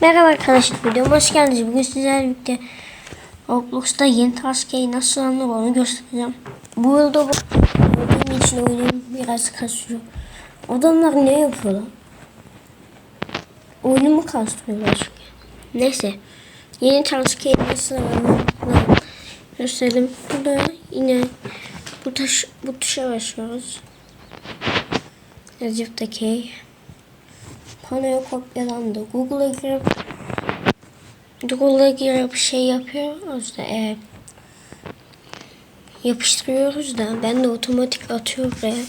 Merhaba arkadaşlar videoma hoş geldiniz. Bugün sizlerle birlikte Roblox'ta yeni taskeyi nasıl alınır onu göstereceğim. Bu arada bu benim için oyunum biraz kasıyor. Adamlar ne yapıyorlar? Oyunumu kastırıyorlar çünkü. Neyse. Yeni taskeyi nasıl alınır gösterelim. Burada yine bu, taş, bu tuşa basıyoruz. Yazıptaki panoya kopyalandı. Google'a girip Google'a girip şey yapıyoruz da e, yapıştırıyoruz da ben de otomatik atıyor buraya.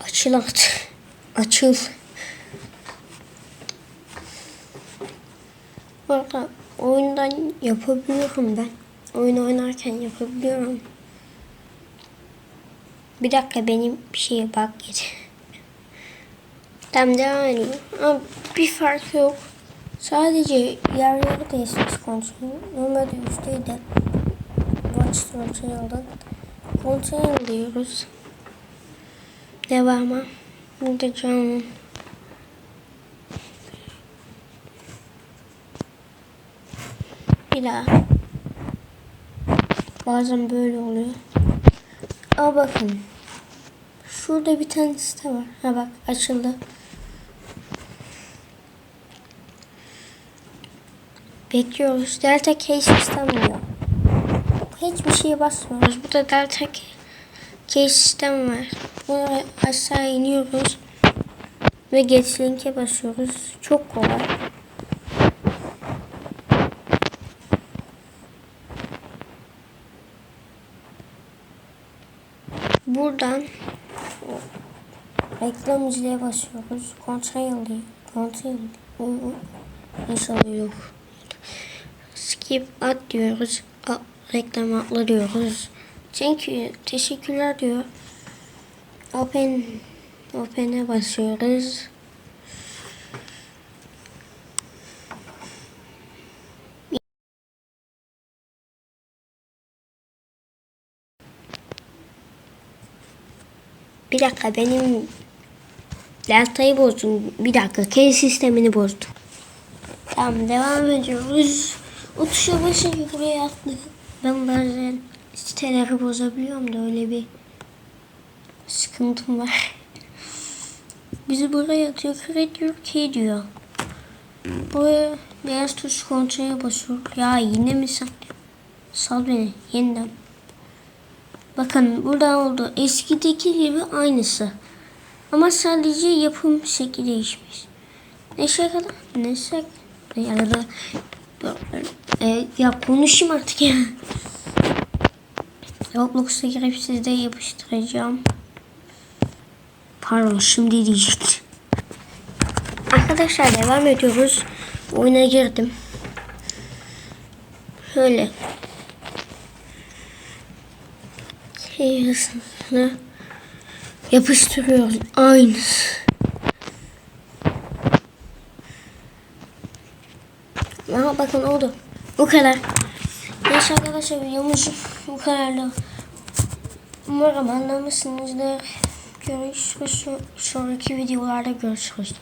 Açıl at. Açıl. Burada oyundan yapabiliyorum ben. Oyun oynarken yapabiliyorum. Bir dakika benim bir şeye bak git. Tam devam ediyor. Ama bir fark yok. Sadece yer yer değişmiş kontrol. Normalde üstteydi. Watch kontrolden. Kontrol diyoruz. Devamı. Burada canlı. Bir daha. Bazen böyle oluyor. Aa bakın. Şurada bir tane site var. Ha bak açıldı. Bekliyoruz. Delta K sistem diyor. Hiçbir şeye basmıyoruz. Burada Delta K sistem var. Bunu aşağı iniyoruz. Ve geç linke basıyoruz. Çok kolay. Buradan reklam izleye basıyoruz. Kontrol diyor. Kontrol İnşallah yok. Skip at diyoruz. A, reklam atla diyoruz. Çünkü teşekkürler diyor. Open Open'e basıyoruz. Bir dakika benim deltayı bozdum. Bir dakika key sistemini bozdum. Tamam devam ediyoruz. O tuşa basınca buraya attık. Ben bazen siteleri bozabiliyorum da öyle bir sıkıntım var. Bizi buraya atıyor. Create your diyor. Buraya beyaz tuş kontrole basıyor. Ya yine mi sen? Sal beni yeniden. Bakın burada oldu. Eskideki gibi aynısı. Ama sadece yapım şekli değişmiş. Ne şaka ne şaka ya da e, ya konuşayım artık ya. Roblox'a girip sizde yapıştıracağım. Pardon şimdi diyecektim. Arkadaşlar devam ediyoruz. Oyuna girdim. Şöyle Yarısını yapıştırıyoruz. Aynısı. Aha bakın oldu. Bu kadar. Neyse arkadaşlar videomuz bu kadardı. Umarım anlamışsınızdır. Görüşürüz. Sonraki videolarda görüşürüz.